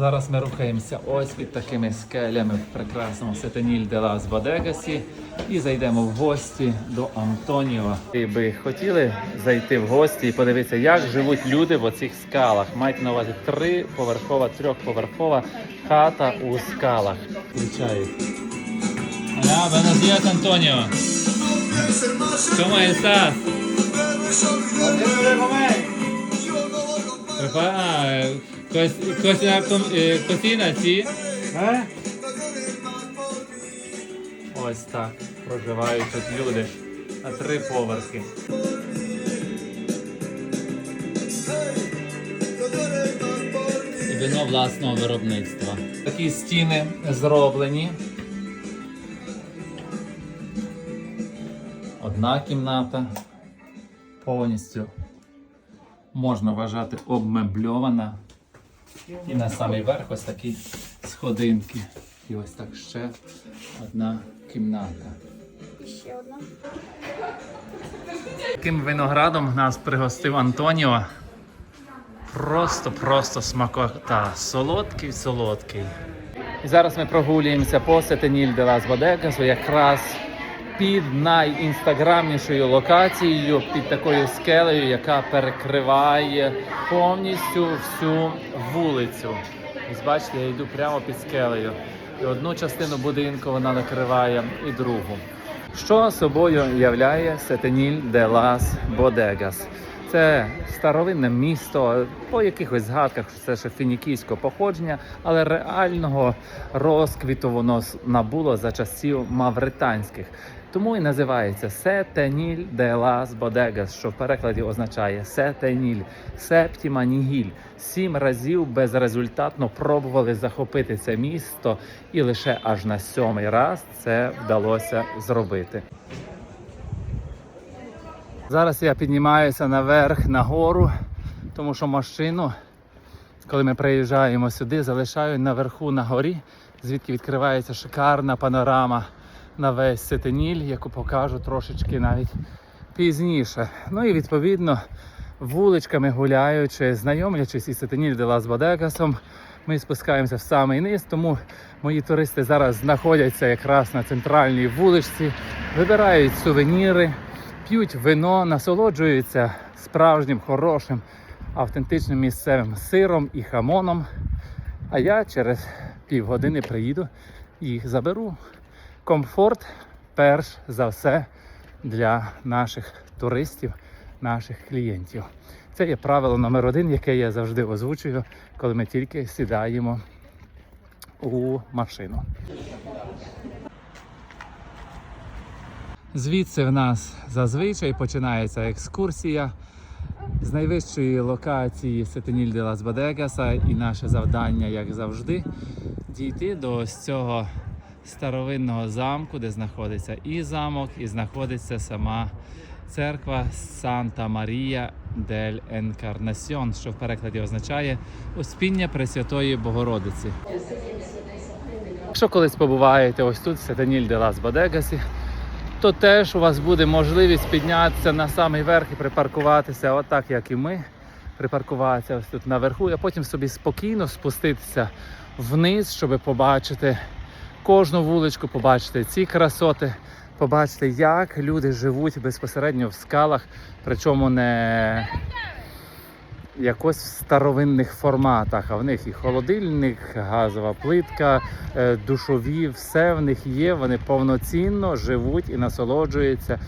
Зараз ми рухаємося ось під такими скелями в прекрасному Сетеніль де Лас Бодегасі і зайдемо в гості до Антоніо. Ви би хотіли зайти в гості і подивитися, як живуть люди в оцих скалах. Майте на увазі триповерхова, трьохповерхова хата у скалах. Buenos días, Antonio. ¿Cómo estás? Prepara, co- cocina, com- eh, cocina, sí? Ось так проживають тут люди на три поверхи. І вино власного виробництва. Такі стіни зроблені. Одна кімната повністю можна вважати обмебльована. І на самий верх ось такі сходинки. І ось так ще одна кімната. Ще одна. Таким виноградом нас пригостив Антоніо. Просто, просто смакота. Солодкий, солодкий. І зараз ми прогулюємося по Сетеніль де Лас Бодегасу, якраз під найінстаграмнішою локацією, під такою скелею, яка перекриває повністю всю вулицю. Ось бачите, я йду прямо під скелею. І одну частину будинку вона накриває, і другу. Що собою являє Сетеніль де Лас Бодегас? Це старовинне місто, по якихось згадках що це ще фінікійського походження, але реального розквіту воно набуло за часів мавританських. Тому і називається Сетеніль де Лас Бодегас, що в перекладі означає Сетеніль, Септіма Нігіль. Сім разів безрезультатно пробували захопити це місто, і лише аж на сьомий раз це вдалося зробити. Зараз я піднімаюся наверх на гору, тому що машину, коли ми приїжджаємо сюди, залишаю наверху на горі, звідки відкривається шикарна панорама на весь Сетеніль, яку покажу трошечки навіть пізніше. Ну і відповідно вуличками гуляючи, знайомлячись із Сетеніль де Лас Бодегасом, ми спускаємося в самий низ, тому мої туристи зараз знаходяться якраз на центральній вуличці, вибирають сувеніри, п'ють вино, насолоджуються справжнім, хорошим, автентичним місцевим сиром і хамоном. А я через півгодини приїду і їх заберу. Комфорт перш за все для наших туристів, наших клієнтів. Це є правило номер один, яке я завжди озвучую, коли ми тільки сідаємо у машину. Звідси в нас зазвичай починається екскурсія з найвищої локації Сетеніль де Лас Бодегаса і наше завдання, як завжди, дійти до цього старовинного замку, де знаходиться і замок, і знаходиться сама церква Санта Марія дель Енкарнасьон, що в перекладі означає Успіння Пресвятої Богородиці. Якщо колись побуваєте ось тут, в Сетеніль де Лас Бодегасі, то теж у вас буде можливість піднятися на самий верх і припаркуватися, отак як і ми. Припаркуватися ось тут наверху, а потім собі спокійно спуститися вниз, щоб побачити кожну вуличку, побачити ці красоти, побачити, як люди живуть безпосередньо в скалах, причому не якось в старовинних форматах. А в них і холодильник, газова плитка, е, душові, все в них є. Вони повноцінно живуть і насолоджуються